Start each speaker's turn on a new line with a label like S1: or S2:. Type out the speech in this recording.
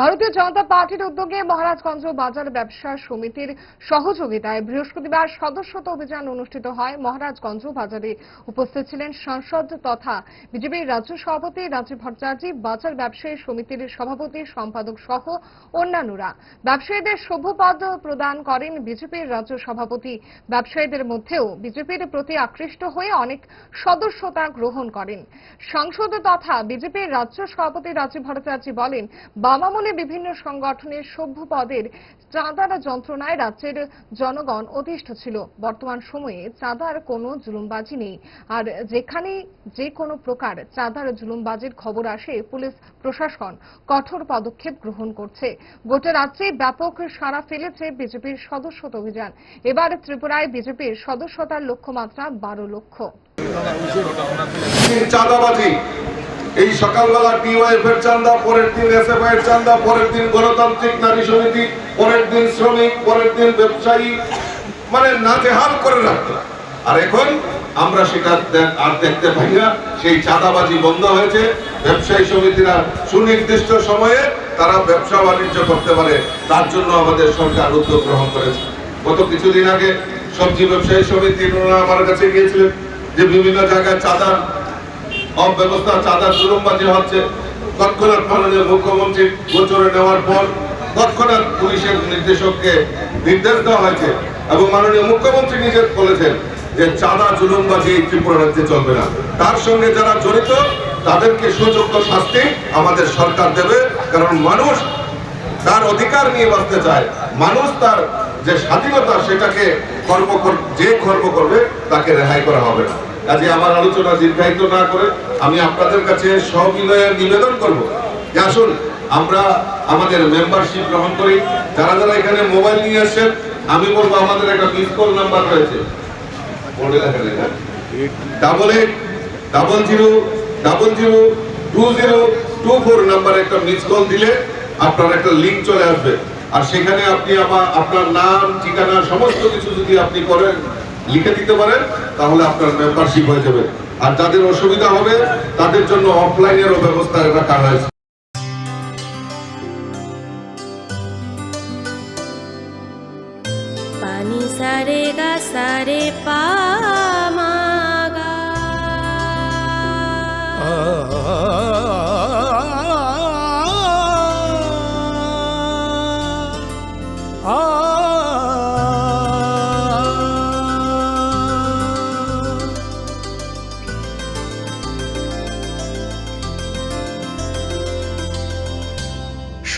S1: ভারতীয় জনতা পার্টির উদ্যোগে মহারাজগঞ্জ বাজার ব্যবসা সমিতির সহযোগিতায় বৃহস্পতিবার সদস্যতা অভিযান অনুষ্ঠিত হয়। মহারাজগঞ্জ বাজারে উপস্থিত ছিলেন সাংসদ তথা বিজেপির রাজ্য সভাপতি রাজীব ভট্টাচার্য, বাজার ব্যবসায়ী সমিতির সভাপতি, সম্পাদক সহ অন্যান্যরা। ব্যবসায়ীদের সভ্যপদ প্রদান করেন বিজেপির রাজ্য সভাপতি। ব্যবসায়ীদের মধ্যেও বিজেপির প্রতি আকৃষ্ট হয়ে অনেক সদস্যতা গ্রহণ করেন। সাংসদ তথা বিজেপির রাজ্য সভাপতি রাজীব ভট্টাচার্য বলেন, বামামলে বিভিন্ন সংগঠনের সভ্য পদের চাঁদার যন্ত্রণায় রাজ্যের জনগণ অতিষ্ঠ ছিল। বর্তমান সময়ে চাঁদার কোনো জুলুমবাজি নেই। আর যেখানে যে কোনো প্রকার চাঁদার জুলুমবাজির খবর আসে, পুলিশ প্রশাসন কঠোর পদক্ষেপ গ্রহণ করছে। গোটা রাজ্যে ব্যাপক সাড়া ফেলেছে বিজেপির সদস্যতা অভিযান। এবার ত্রিপুরায় বিজেপির সদস্যতার লক্ষ্যমাত্রা বারো লক্ষ।
S2: এই সকালবেলা ডিওয়াইএফ এর চান্দা, পরের দিন এসএফআই এর চান্দা, পরের দিন গণতান্ত্রিক নারী সমিতি, পরের দিন শ্রমিক, পরের দিন ব্যবসায়ী মানে নাজেহাল করে রাখতো আর এখন আমরা সেটা আর দেখতে পাই না, সেই চাঁদাবাজি বন্ধ হয়েছে, ব্যবসায়ী সমিতিরা সুনির্দিষ্ট সময়ে তারা ব্যবসা বাণিজ্য করতে পারে, তার জন্য আমাদের সরকার উদ্যোগ গ্রহণ করেছে। গত কিছুদিন আগে সবজি ব্যবসায়ী সমিতি আমার কাছে গিয়েছিলেন যে বিভিন্ন জায়গায় চাঁদা অব্যবস্থা চাঁদার জুলুমবাজি হচ্ছে। তৎক্ষণাৎ মাননীয় মুখ্যমন্ত্রী গোচরে নেওয়ার পর তৎক্ষণাৎ পুলিশের নির্দেশককে নির্দেশ দেওয়া হয়েছে এবং মাননীয় মুখ্যমন্ত্রী নিজে বলেছেন যে চাঁদা এই ত্রিপুরা রাজ্যে চলবে না। তার সঙ্গে যারা জড়িত, তাদেরকে সুযোগ্য শাস্তি আমাদের সরকার দেবে, কারণ মানুষ তার অধিকার নিয়ে বাঁচতে চায়। মানুষ তার যে স্বাধীনতা, সেটাকে কর্ম যে কর্ম করবে, তাকে রেহাই করা হবে না। কাজে আমার আলোচনা দীর্ঘায়িত না করে আমি আপনাদের কাছে সবিনয়ে নিবেদন করব। যে আসুন, আমরা আমাদের মেম্বারশিপ গ্রহণ করি। যারা যারা এখানে মোবাইল নিয়ে আসছেন, আমি বলব আমাদের একটা মিস কল নাম্বার রয়েছে। Double eight double zero double zero two zero two four নাম্বারে একটা মিস কল দিলে আপনার একটা লিঙ্ক চলে আসবে। আর সেখানে আপনি আমার, আপনার নাম, ঠিকানা, সমস্ত কিছু যদি আপনি করেন লিখে দিতে পারেন, তাহলে আপনার মেম্বারশিপ হয়ে যাবে। আর যাদের অসুবিধা হবে, তাদের জন্য অফলাইনেরও ব্যবস্থা রাখা হয়েছে।
S3: পানি সারে গা সারে পামাগা